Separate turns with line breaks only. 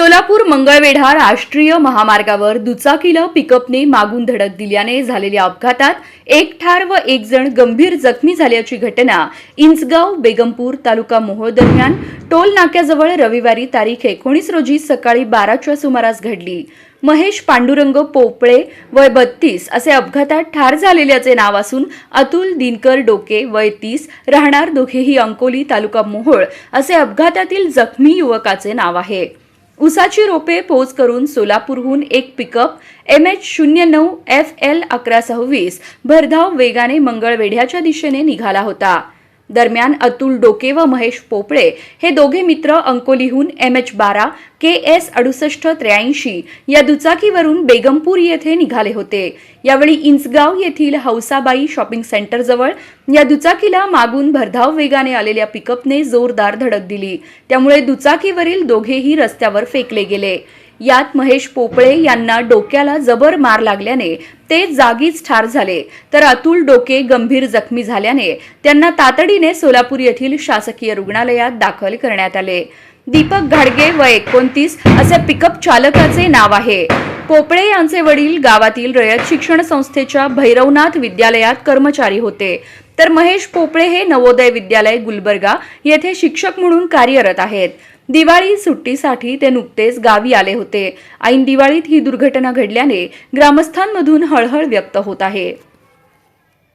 सोलापूर मंगळवेढा राष्ट्रीय महामार्गावर दुचाकीला पिकअपने मागून धडक दिल्याने झालेल्या अपघातात एक ठार व एक जण गंभीर जखमी झाल्याची घटना इंचगाव बेगमपूर तालुका मोहोळ दरम्यान टोल नाक्याजवळ रविवारी तारीख एकोणीस रोजी सकाळी बाराच्या सुमारास घडली. महेश पांडुरंग पोपळे वय बत्तीस असे अपघातात ठार झालेल्याचे नाव असून अतुल दिनकर डोके वय तीस राहणार दोघेही अंकोली तालुका मोहोळ असे अपघातातील जखमी युवकाचे नाव आहे. उसाची रोपे पोच करून सोलापूरहून एक पिकअप एम एच शून्य नऊ एफ एल अकरा सव्वीस भरधाव वेगाने मंगळवेढ्याच्या दिशेने निघाला होता. दरम्यान अतुल डोके व महेश पोपळे हे दोघे मित्र अंकोलीहून एम एच बारा के एस अडुसष्ट त्र्याऐंशी या दुचाकीवरून बेगमपूर येथे निघाले होते. यावेळी इंचगाव येथील हौसाबाई शॉपिंग सेंटरजवळ या दुचाकीला मागून भरधाव वेगाने आलेल्या पिकअपने जोरदार धडक दिली. त्यामुळे दुचाकीवरील दोघेही रस्त्यावर फेकले गेले. यात महेश पोपळे यांना डोक्याला जबर मार लागल्याने ते जागीच ठार झाले. तर अतुल डोके गंभीर जखमी झाल्याने त्यांना तातडीने सोलापूर येथील शासकीय रुग्णालयात दाखल करण्यात आले. दीपक घाडगे व एकोणतीस असे पिकअप चालकाचे नाव आहे. पोपळे यांचे वडील गावातील रयत शिक्षण संस्थेच्या भैरवनाथ विद्यालयात कर्मचारी होते. तर महेश पोपळे हे नवोदय विद्यालय गुलबर्गा येथे शिक्षक म्हणून कार्यरत आहेत. दिवाळी सुट्टीसाठी ते नुकतेच गावी आले होते. ऐन दिवाळीत ही दुर्घटना घडल्याने ग्रामस्थांमधून हळहळ व्यक्त होत आहे.